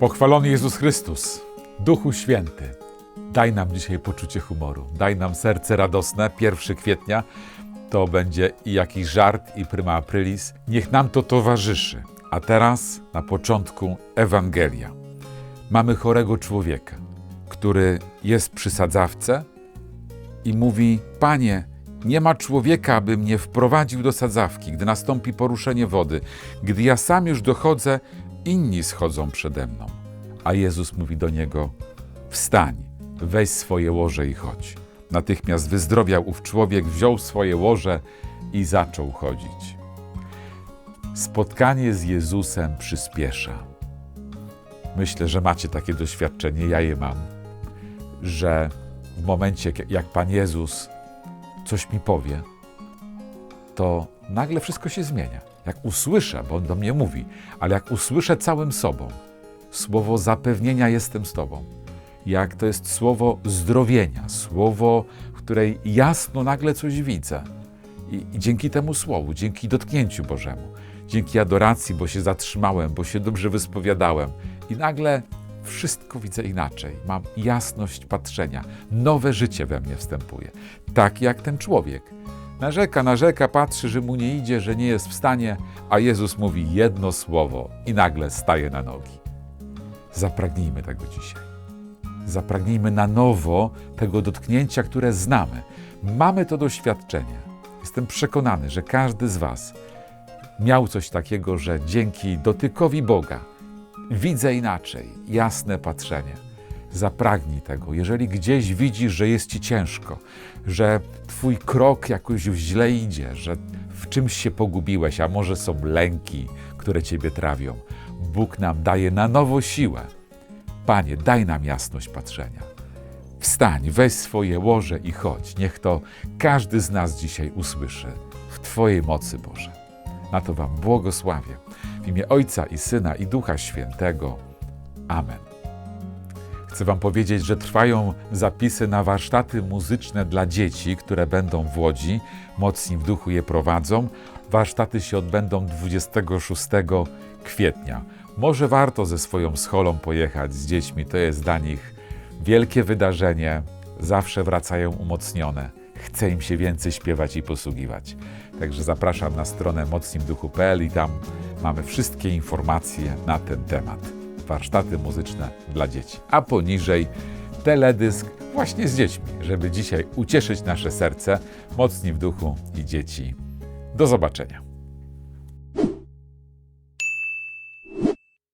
Pochwalony Jezus Chrystus, Duchu Święty, daj nam dzisiaj poczucie humoru, daj nam serce radosne. 1 kwietnia to będzie i jakiś żart, i prima aprilis. Niech nam to towarzyszy. A teraz na początku Ewangelia. Mamy chorego człowieka, który jest przy sadzawce i mówi: Panie, nie ma człowieka, aby mnie wprowadził do sadzawki, gdy nastąpi poruszenie wody. Gdy ja sam już dochodzę, inni schodzą przede mną. A Jezus mówi do niego: Wstań, weź swoje łoże i chodź. Natychmiast wyzdrowiał ów człowiek, wziął swoje łoże i zaczął chodzić. Spotkanie z Jezusem przyspiesza. Myślę, że macie takie doświadczenie, ja je mam, że w momencie, jak Pan Jezus coś mi powie, to nagle wszystko się zmienia. Jak usłyszę, bo On do mnie mówi, ale jak usłyszę całym sobą słowo zapewnienia jestem z Tobą, jak to jest słowo zdrowienia, słowo, w której jasno nagle coś widzę. I, I dzięki temu słowu, dzięki dotknięciu Bożemu, dzięki adoracji, bo się zatrzymałem, bo się dobrze wyspowiadałem i nagle wszystko widzę inaczej. Mam jasność patrzenia. Nowe życie we mnie wstępuje. Tak jak ten człowiek. Narzeka, narzeka, patrzy, że mu nie idzie, że nie jest w stanie, a Jezus mówi jedno słowo i nagle staje na nogi. Zapragnijmy tego dzisiaj. Zapragnijmy na nowo tego dotknięcia, które znamy. Mamy to doświadczenie. Jestem przekonany, że każdy z Was miał coś takiego, że dzięki dotykowi Boga widzę inaczej, jasne patrzenie. Zapragnij tego. Jeżeli gdzieś widzisz, że jest ci ciężko, że twój krok jakoś źle idzie, że w czymś się pogubiłeś, a może są lęki, które ciebie trawią, Bóg nam daje na nowo siłę. Panie, daj nam jasność patrzenia. Wstań, weź swoje łoże i chodź. Niech to każdy z nas dzisiaj usłyszy w Twojej mocy, Boże. Na to Wam błogosławię. W imię Ojca i Syna i Ducha Świętego. Amen. Chcę Wam powiedzieć, że trwają zapisy na warsztaty muzyczne dla dzieci, które będą w Łodzi. Mocni w duchu je prowadzą. Warsztaty się odbędą 26 kwietnia. Może warto ze swoją scholą pojechać z dziećmi. To jest dla nich wielkie wydarzenie. Zawsze wracają umocnione. Chce im się więcej śpiewać i posługiwać. Także zapraszam na stronę mocnimduchu.pl i tam mamy wszystkie informacje na ten temat. Warsztaty muzyczne dla dzieci. A poniżej teledysk właśnie z dziećmi, żeby dzisiaj ucieszyć nasze serce. Mocni w duchu i dzieci. Do zobaczenia.